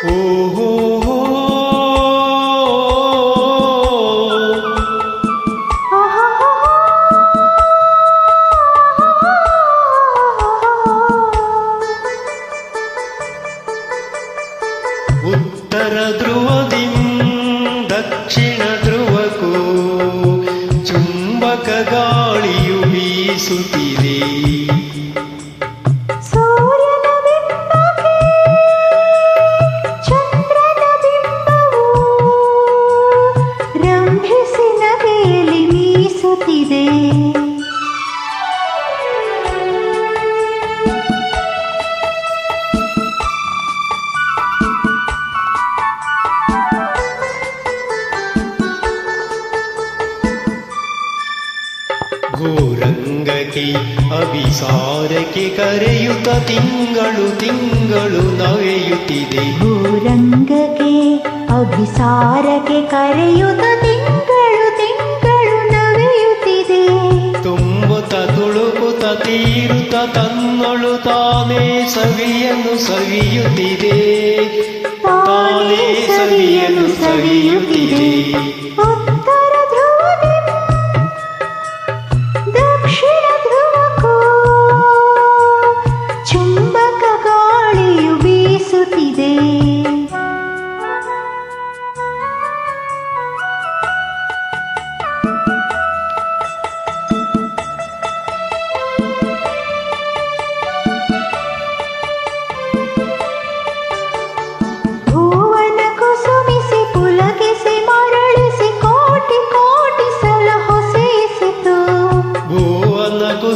ಉತ್ತರ ಧ್ರುವದಿಂ ದಕ್ಷಿಣ ಧ್ರುವಕ್ಕೂ ಚುಂಬಕ ಗಾಳಿಯು ಬೀಸುತ್ತಿದೆ. ಘೋರಂಗಕ್ಕೆ ಅಭಿಸಾರಕ್ಕೆ ಕರೆಯುತ್ತ ತಿಂಗಳು ತಿಂಗಳು ನವೆಯುತ್ತಿದೆ ಭೂರಂಗಕ್ಕೆ ಅಭಿಸಾರಕ್ಕೆ ಕರೆಯುತ್ತ ತಿಂಗಳು ತಿಂಗಳು ನವೆಯುತ್ತಿದೆ ತುಂಬುತ್ತ ತುಳುಕುತ್ತ ತೀರುತ್ತ ತನ್ನಳು ತಾನೇ ಸವಿಯನ್ನು ಸವಿಯುತ್ತಿದೆ. ತಾನೇ ಸವಿಯನ್ನು ಸವಿಯುತ್ತಿದೆ.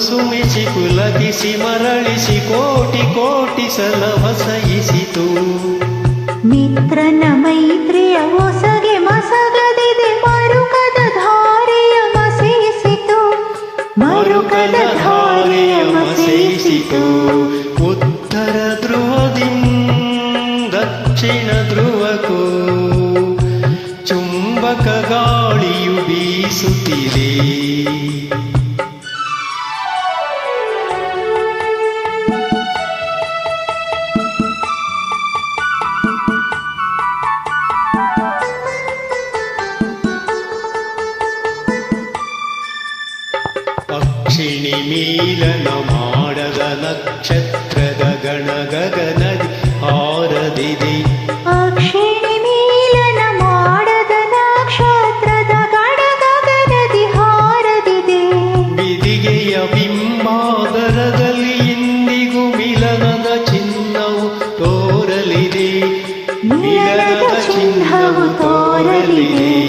ಕುಸುಮಿಸಿ ಪುಲಕಿಸಿ ಮರಳಿಸಿ ಕೋಟಿ ಕೋಟಿ ಸಲ ಹೊಸಯಿಸಿತು ಮಿತ್ರನ ಮೈತ್ರಿಯ ಹೊಸಗೆ ಮಸಗದಿದೆ ಮರುಕದ ಧಾರೆಯ ಮಸೆಯಿಸಿತು. ಮರುಕದ ಧಾರೆಯ ಮಸೆಯಿಸಿತು. ಉತ್ತರ ಧ್ರುವದಿ ದಕ್ಷಿಣ ಧ್ರುವಕೋ ಚುಂಬಕ ಗಾಳಿಯು ಬೀಸುತ್ತಿದೆ. ಪಕ್ಷಿಣಿ ಮೀಲನ ಮಾಡದ ನಕ್ಷತ್ರದ ಗಣ ಗಗನದಿ ಹಾರದಿದೆ ಮಾಡದ ನಕ್ಷತ್ರದ ಬಿದಿಗೆಯ ಬಿಂಬಾದರದಲ್ಲಿ ಇಂದಿಗೂ ಮಿಲನದ ಚಿಹ್ನವು ತೋರಲಿದೆ. ಮಿಲನದ ಚಿಹ್ನವು ತೋರಲಿದೆ.